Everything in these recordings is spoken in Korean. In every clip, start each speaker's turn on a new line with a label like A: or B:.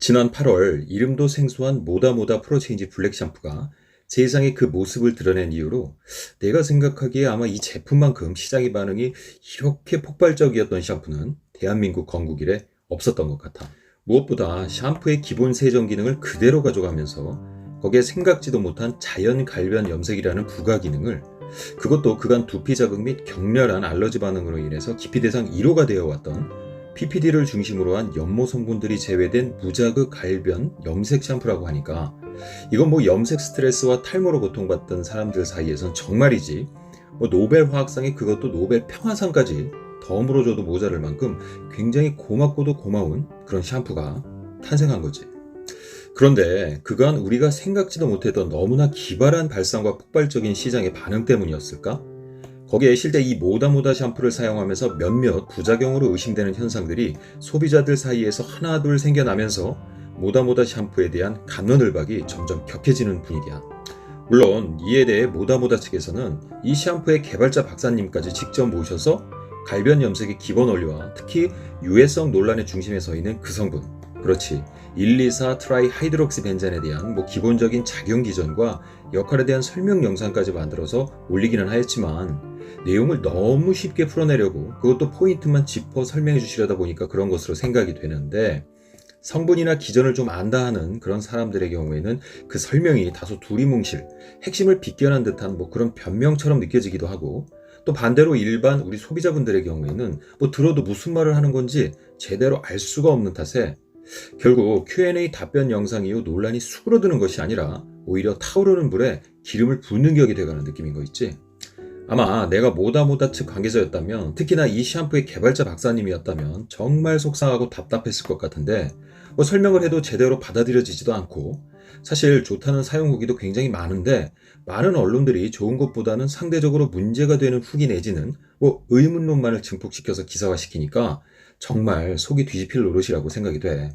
A: 지난 8월 이름도 생소한 모다모다 프로체인지 블랙 샴푸가 세상에 그 모습을 드러낸 이유로 내가 생각하기에 아마 이 제품만큼 시장의 반응이 이렇게 폭발적이었던 샴푸는 대한민국 건국 이래 없었던 것 같아. 무엇보다 샴푸의 기본 세정 기능을 그대로 가져가면서 거기에 생각지도 못한 자연 갈변 염색이라는 부가 기능을 그것도 그간 두피 자극 및 격렬한 알러지 반응으로 인해서 기피 대상 1호가 되어 왔던 PPD를 중심으로 한 연모 성분들이 제외된 무자극 갈변 염색 샴푸라고 하니까 이건 뭐 염색 스트레스와 탈모로 고통받던 사람들 사이에선 정말이지 뭐 노벨 화학상에 그것도 노벨 평화상까지 덤으로 줘도 모자랄 만큼 굉장히 고맙고도 고마운 그런 샴푸가 탄생한 거지. 그런데 그간 우리가 생각지도 못했던 너무나 기발한 발상과 폭발적인 시장의 반응 때문이었을까? 거기에 실제 이 모다모다 샴푸를 사용하면서 몇몇 부작용으로 의심되는 현상들이 소비자들 사이에서 하나둘 생겨나면서 모다모다 샴푸에 대한 감론을박이 점점 격해지는 분위기야. 물론 이에 대해 모다모다 측에서는 이 샴푸의 개발자 박사님까지 직접 모셔서 갈변 염색의 기본 원리와 특히 유해성 논란의 중심에 서 있는 그 성분 그렇지 124 트라이 하이드록시 벤젠에 대한 뭐 기본적인 작용 기전과 역할에 대한 설명 영상까지 만들어서 올리기는 하였지만 내용을 너무 쉽게 풀어내려고 그것도 포인트만 짚어 설명해 주시려다 보니까 그런 것으로 생각이 되는데 성분이나 기전을 좀 안다 하는 그런 사람들의 경우에는 그 설명이 다소 두리뭉실, 핵심을 빗겨난 듯한 뭐 그런 변명처럼 느껴지기도 하고 또 반대로 일반 우리 소비자분들의 경우에는 뭐 들어도 무슨 말을 하는 건지 제대로 알 수가 없는 탓에 결국 Q&A 답변 영상 이후 논란이 수그러드는 것이 아니라 오히려 타오르는 불에 기름을 붓는 격이 돼가는 느낌인 거 있지. 아마 내가 모다모다 측 관계자였다면 특히나 이 샴푸의 개발자 박사님이었다면 정말 속상하고 답답했을 것 같은데 뭐 설명을 해도 제대로 받아들여지지도 않고 사실 좋다는 사용 후기도 굉장히 많은데 많은 언론들이 좋은 것보다는 상대적으로 문제가 되는 후기 내지는 뭐 의문론만을 증폭시켜서 기사화시키니까 정말 속이 뒤집힐 노릇이라고 생각이 돼.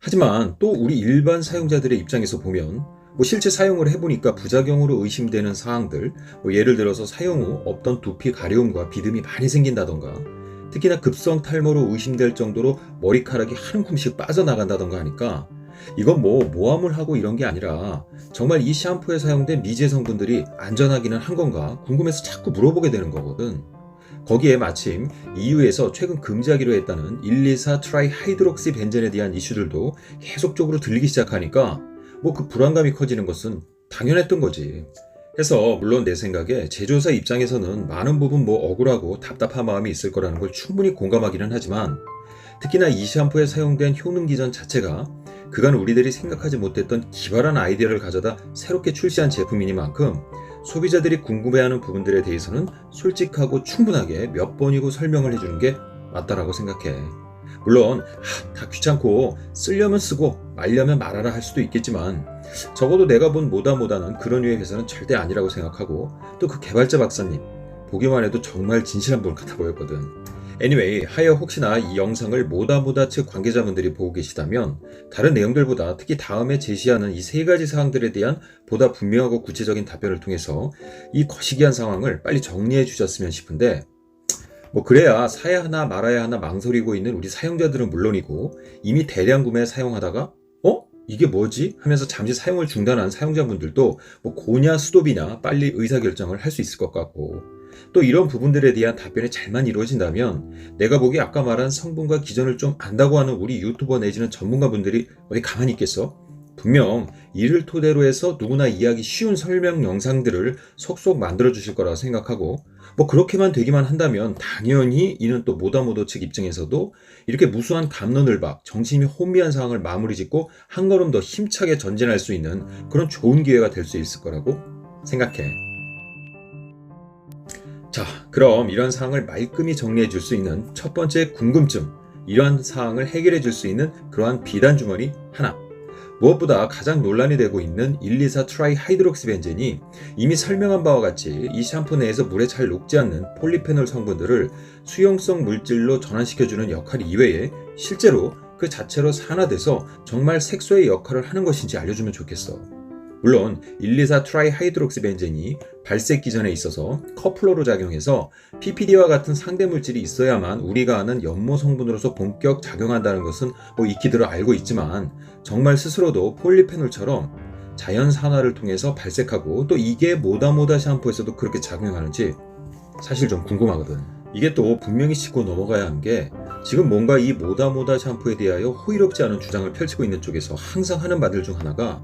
A: 하지만 또 우리 일반 사용자들의 입장에서 보면 뭐 실제 사용을 해보니까 부작용으로 의심되는 사항들, 뭐 예를 들어서 사용 후 없던 두피 가려움과 비듬이 많이 생긴다던가, 특히나 급성 탈모로 의심될 정도로 머리카락이 한 움큼씩 빠져나간다던가 하니까 이건 뭐 모함을 하고 이런 게 아니라 정말 이 샴푸에 사용된 미제 성분들이 안전하기는 한 건가 궁금해서 자꾸 물어보게 되는 거거든. 거기에 마침 EU에서 최근 금지하기로 했다는 124 트라이 하이드록시 벤젠에 대한 이슈들도 계속적으로 들리기 시작하니까 뭐 그 불안감이 커지는 것은 당연했던 거지. 해서 물론 내 생각에 제조사 입장에서는 많은 부분 뭐 억울하고 답답한 마음이 있을 거라는 걸 충분히 공감하기는 하지만 특히나 이 샴푸에 사용된 효능 기전 자체가 그간 우리들이 생각하지 못했던 기발한 아이디어를 가져다 새롭게 출시한 제품이니만큼 소비자들이 궁금해하는 부분들에 대해서는 솔직하고 충분하게 몇 번이고 설명을 해주는 게 맞다라고 생각해. 물론 하, 다 귀찮고 쓰려면 쓰고 말려면 말하라 할 수도 있겠지만 적어도 내가 본 모다모다는 그런 류의 회사는 절대 아니라고 생각하고 또 그 개발자 박사님 보기만 해도 정말 진실한 분 같아 보였거든. anyway, 하여 혹시나 이 영상을 모다모다 측 관계자분들이 보고 계시다면 다른 내용들보다 특히 다음에 제시하는 이 세 가지 사항들에 대한 보다 분명하고 구체적인 답변을 통해서 이 거시기한 상황을 빨리 정리해 주셨으면 싶은데 뭐 그래야 사야 하나 말아야 하나 망설이고 있는 우리 사용자들은 물론이고 이미 대량 구매 사용하다가 어? 이게 뭐지? 하면서 잠시 사용을 중단한 사용자분들도 뭐 고냐 수도비냐 빨리 의사결정을 할 수 있을 것 같고 또 이런 부분들에 대한 답변이 잘만 이루어진다면 내가 보기에 아까 말한 성분과 기전을 좀 안다고 하는 우리 유튜버 내지는 전문가분들이 어디 가만히 있겠어? 분명 이를 토대로 해서 누구나 이해하기 쉬운 설명 영상들을 속속 만들어 주실 거라고 생각하고 뭐 그렇게만 되기만 한다면 당연히 이는 또 모다모도 측 입장에서도 이렇게 무수한 감론을박 정신이 혼미한 상황을 마무리 짓고 한 걸음 더 힘차게 전진할 수 있는 그런 좋은 기회가 될 수 있을 거라고 생각해. 자, 그럼 이런 사항을 말끔히 정리해 줄 수 있는 첫 번째 궁금증, 이러한 사항을 해결해 줄 수 있는 그러한 비단 주머니 하나. 무엇보다 가장 논란이 되고 있는 124 트라이 하이드록시 벤젠이 이미 설명한 바와 같이 이 샴푸 내에서 물에 잘 녹지 않는 폴리페놀 성분들을 수용성 물질로 전환시켜주는 역할 이외에 실제로 그 자체로 산화돼서 정말 색소의 역할을 하는 것인지 알려주면 좋겠어. 물론 124 트라이 하이드록시 벤젠이 발색 기 전에 있어서 커플러로 작용해서 PPD와 같은 상대 물질이 있어야만 우리가 아는 연모 성분으로서 본격 작용한다는 것은 뭐 익히들어 알고 있지만 정말 스스로도 폴리페놀처럼 자연 산화를 통해서 발색하고 또 이게 모다모다 샴푸에서도 그렇게 작용하는지 사실 좀 궁금하거든. 이게 또 분명히 짚고 넘어가야 하는 게 지금 뭔가 이 모다모다 샴푸에 대하여 호의롭지 않은 주장을 펼치고 있는 쪽에서 항상 하는 말들 중 하나가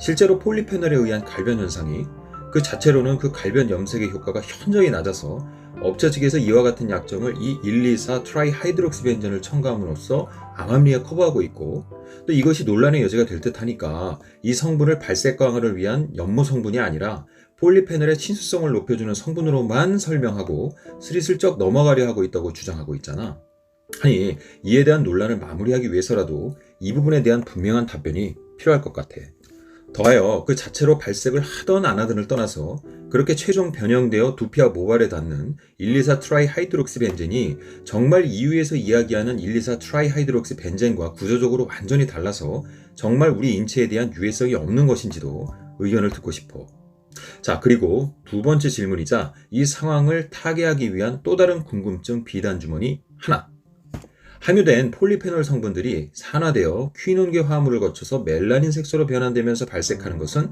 A: 실제로 폴리페놀에 의한 갈변 현상이 그 자체로는 그 갈변 염색의 효과가 현저히 낮아서 업체 측에서 이와 같은 약점을 이 124 트라이 하이드록시 벤전을 첨가함으로써 암암리에 커버하고 있고 또 이것이 논란의 여지가 될 듯하니까 이 성분을 발색 강화를 위한 연모 성분이 아니라 폴리페놀의 친수성을 높여주는 성분으로만 설명하고 스리슬쩍 넘어가려 하고 있다고 주장하고 있잖아. 아니 이에 대한 논란을 마무리하기 위해서라도 이 부분에 대한 분명한 답변이 필요할 것 같아. 더하여 그 자체로 발색을 하던 안 하던을 떠나서 그렇게 최종 변형되어 두피와 모발에 닿는 124 트라이 하이드록시 벤젠이 정말 이유에서 이야기하는 124 트라이 하이드록시 벤젠과 구조적으로 완전히 달라서 정말 우리 인체에 대한 유해성이 없는 것인지도 의견을 듣고 싶어. 자, 그리고 두 번째 질문이자 이 상황을 타개하기 위한 또 다른 궁금증 비단 주머니 하나. 함유된 폴리페놀 성분들이 산화되어 퀴논계 화합물을 거쳐서 멜라닌 색소로 변환되면서 발색하는 것은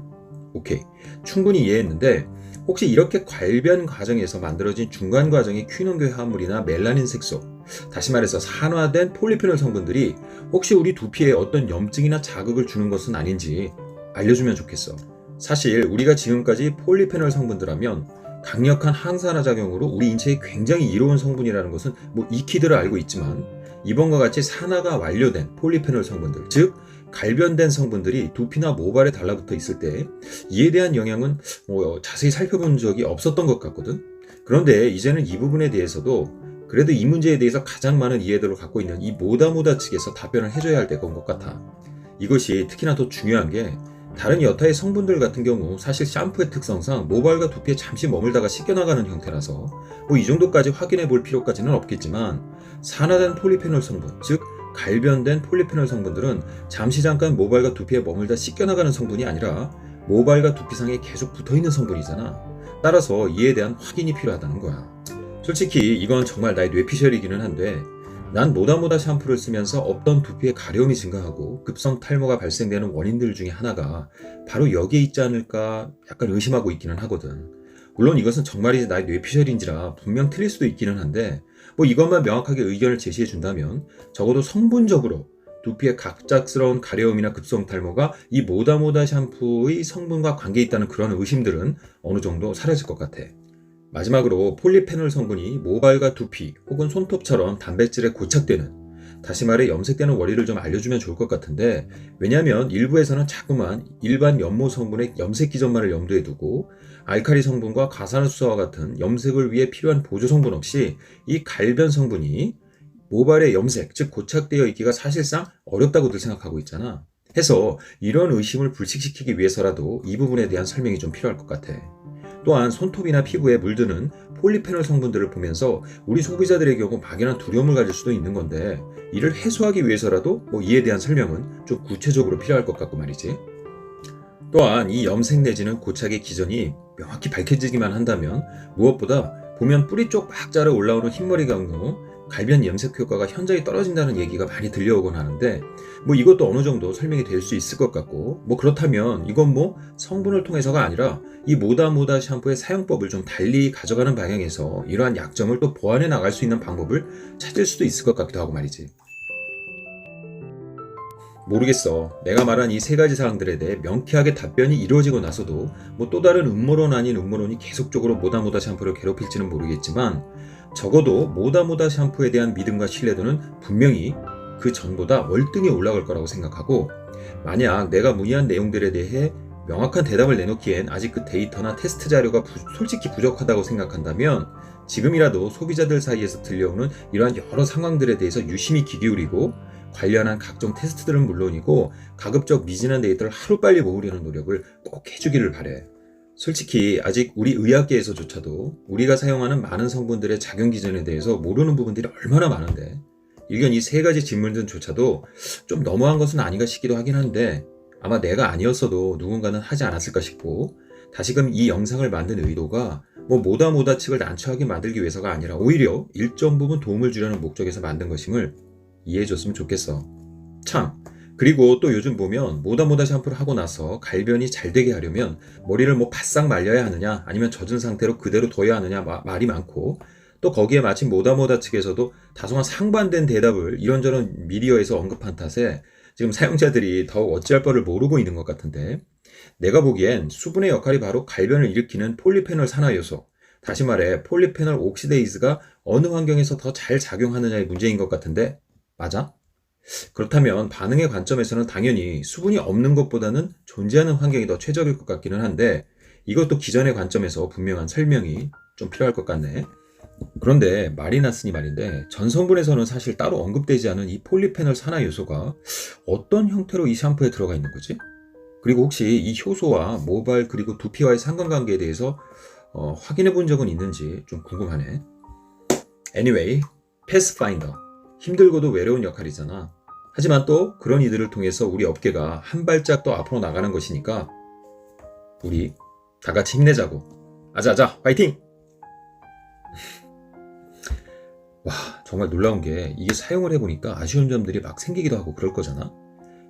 A: 오케이. 충분히 이해했는데 혹시 이렇게 괄변 과정에서 만들어진 중간 과정의 퀴논계 화합물이나 멜라닌 색소 다시 말해서 산화된 폴리페놀 성분들이 혹시 우리 두피에 어떤 염증이나 자극을 주는 것은 아닌지 알려주면 좋겠어. 사실 우리가 지금까지 폴리페놀 성분들하면 강력한 항산화 작용으로 우리 인체에 굉장히 이로운 성분이라는 것은 뭐 익히들어 알고 있지만 이번과 같이 산화가 완료된 폴리페놀 성분들, 즉 갈변된 성분들이 두피나 모발에 달라붙어 있을 때 이에 대한 영향은 뭐 자세히 살펴본 적이 없었던 것 같거든. 그런데 이제는 이 부분에 대해서도 그래도 이 문제에 대해서 가장 많은 이해도를 갖고 있는 이 모다모다 측에서 답변을 해줘야 할 때가 온것 같아. 이것이 특히나 더 중요한 게 다른 여타의 성분들 같은 경우 사실 샴푸의 특성상 모발과 두피에 잠시 머물다가 씻겨나가는 형태라서 뭐 이 정도까지 확인해 볼 필요까지는 없겠지만 산화된 폴리페놀 성분, 즉 갈변된 폴리페놀 성분들은 잠시 잠깐 모발과 두피에 머물다 씻겨나가는 성분이 아니라 모발과 두피상에 계속 붙어있는 성분이잖아. 따라서 이에 대한 확인이 필요하다는 거야. 솔직히 이건 정말 나의 뇌피셜이기는 한데 난 모다모다 샴푸를 쓰면서 없던 두피의 가려움이 증가하고 급성 탈모가 발생되는 원인들 중에 하나가 바로 여기에 있지 않을까 약간 의심하고 있기는 하거든. 물론 이것은 정말이지 나의 뇌피셜인지라 분명 틀릴 수도 있기는 한데 뭐 이것만 명확하게 의견을 제시해 준다면 적어도 성분적으로 두피의 갑작스러운 가려움이나 급성 탈모가 이 모다모다 샴푸의 성분과 관계 있다는 그런 의심들은 어느 정도 사라질 것 같아. 마지막으로 폴리페놀 성분이 모발과 두피 혹은 손톱처럼 단백질에 고착되는 다시 말해 염색되는 원리를 좀 알려주면 좋을 것 같은데 왜냐하면 일부에서는 자꾸만 일반 연모 성분의 염색 기전만을 염두에 두고 알카리 성분과 가산화수소와 같은 염색을 위해 필요한 보조 성분 없이 이 갈변 성분이 모발의 염색 즉 고착되어 있기가 사실상 어렵다고들 생각하고 있잖아. 해서 이런 의심을 불식시키기 위해서라도 이 부분에 대한 설명이 좀 필요할 것 같아. 또한 손톱이나 피부에 물드는 폴리페놀 성분들을 보면서 우리 소비자들의 경우 막연한 두려움을 가질 수도 있는 건데 이를 해소하기 위해서라도 뭐 이에 대한 설명은 좀 구체적으로 필요할 것 같고 말이지. 또한 이 염색 내지는 고착의 기전이 명확히 밝혀지기만 한다면 무엇보다 보면 뿌리 쪽 막 자라 올라오는 흰머리 경우 갈변 염색 효과가 현저히 떨어진다는 얘기가 많이 들려오곤 하는데 뭐 이것도 어느 정도 설명이 될 수 있을 것 같고 뭐 그렇다면 이건 뭐 성분을 통해서가 아니라 이 모다모다 샴푸의 사용법을 좀 달리 가져가는 방향에서 이러한 약점을 또 보완해 나갈 수 있는 방법을 찾을 수도 있을 것 같기도 하고 말이지. 모르겠어. 내가 말한 이 세 가지 사항들에 대해 명쾌하게 답변이 이루어지고 나서도 뭐 또 다른 음모론 아닌 음모론이 계속적으로 모다모다 샴푸를 괴롭힐지는 모르겠지만 적어도 모다모다 샴푸에 대한 믿음과 신뢰도는 분명히 그 전보다 월등히 올라갈 거라고 생각하고 만약 내가 문의한 내용들에 대해 명확한 대답을 내놓기엔 아직 그 데이터나 테스트 자료가 부- 솔직히 부족하다고 생각한다면 지금이라도 소비자들 사이에서 들려오는 이러한 여러 상황들에 대해서 유심히 귀 기울이고 관련한 각종 테스트들은 물론이고 가급적 미진한 데이터를 하루빨리 모으려는 노력을 꼭 해주기를 바래. 솔직히 아직 우리 의학계에서조차도 우리가 사용하는 많은 성분들의 작용 기전에 대해서 모르는 부분들이 얼마나 많은데 일견 이 세 가지 질문들조차도 좀 너무한 것은 아닌가 싶기도 하긴 한데 아마 내가 아니었어도 누군가는 하지 않았을까 싶고 다시금 이 영상을 만든 의도가 뭐 모다 모다 측을 난처하게 만들기 위해서가 아니라 오히려 일정 부분 도움을 주려는 목적에서 만든 것임을 이해해줬으면 좋겠어. 참. 그리고 또 요즘 보면 모다 모다 샴푸를 하고 나서 갈변이 잘 되게 하려면 머리를 뭐 바싹 말려야 하느냐 아니면 젖은 상태로 그대로 둬야 하느냐 마- 말이 많고 또 거기에 마침 모다 모다 측에서도 다소간 상반된 대답을 이런저런 미디어에서 언급한 탓에 지금 사용자들이 더욱 어찌할 바를 모르고 있는 것 같은데 내가 보기엔 수분의 역할이 바로 갈변을 일으키는 폴리페놀 산화 요소 다시 말해 폴리페놀 옥시데이즈가 어느 환경에서 더 잘 작용하느냐의 문제인 것 같은데 맞아? 그렇다면 반응의 관점에서는 당연히 수분이 없는 것보다는 존재하는 환경이 더 최적일 것 같기는 한데 이것도 기존의 관점에서 분명한 설명이 좀 필요할 것 같네. 그런데 말이 났으니 말인데 전성분에서는 사실 따로 언급되지 않은 이 폴리페놀 산화 요소가 어떤 형태로 이 샴푸에 들어가 있는 거지? 그리고 혹시 이 효소와 모발 그리고 두피와의 상관관계에 대해서 어, 확인해 본 적은 있는지 좀 궁금하네. Anyway, 패스파인더. 힘들고도 외로운 역할이잖아. 하지만 또 그런 이들을 통해서 우리 업계가 한 발짝 더 앞으로 나가는 것이니까 우리 다 같이 힘내자고. 아자아자, 화이팅! 와, 정말 놀라운 게 이게 사용을 해보니까 아쉬운 점들이 막 생기기도 하고 그럴 거잖아.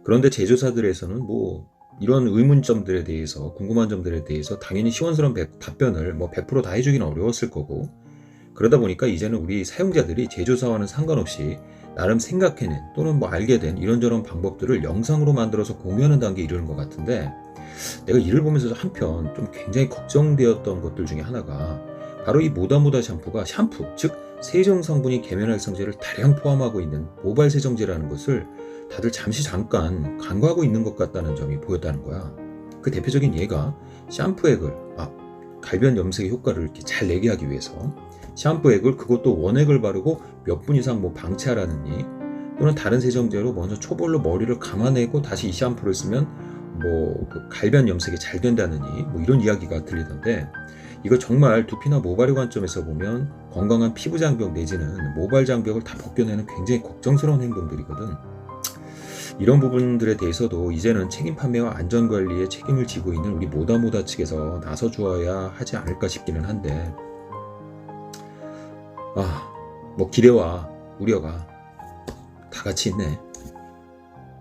A: 그런데 제조사들에서는 뭐 이런 의문점들에 대해서 궁금한 점들에 대해서 당연히 시원스러운 배- 답변을 뭐 100%다 해주기는 어려웠을 거고 그러다 보니까 이제는 우리 사용자들이 제조사와는 상관없이 나름 생각해낸 또는 뭐 알게 된 이런저런 방법들을 영상으로 만들어서 공유하는 단계에 이르는 것 같은데 내가 이를 보면서 한편 좀 굉장히 걱정되었던 것들 중에 하나가 바로 이 모다모다 샴푸가 샴푸 즉 세정 성분이 계면할 성제를 다량 포함하고 있는 모발 세정제라는 것을 다들 잠시 잠깐 간과하고 있는 것 같다는 점이 보였다는 거야. 그 대표적인 예가 샴푸액을 아 갈변 염색의 효과를 이렇게 잘 내게 하기 위해서 샴푸액을 그것도 원액을 바르고 몇 분 이상 뭐 방치하라느니 또는 다른 세정제로 먼저 초벌로 머리를 감아내고 다시 이 샴푸를 쓰면 뭐 그 갈변 염색이 잘 된다느니 뭐 이런 이야기가 들리던데 이거 정말 두피나 모발의 관점에서 보면 건강한 피부 장벽 내지는 모발 장벽을 다 벗겨내는 굉장히 걱정스러운 행동들이거든. 이런 부분들에 대해서도 이제는 책임 판매와 안전 관리에 책임을 지고 있는 우리 모다모다 측에서 나서 주어야 하지 않을까 싶기는 한데 아, 뭐 기대와 우려가 다 같이 있네.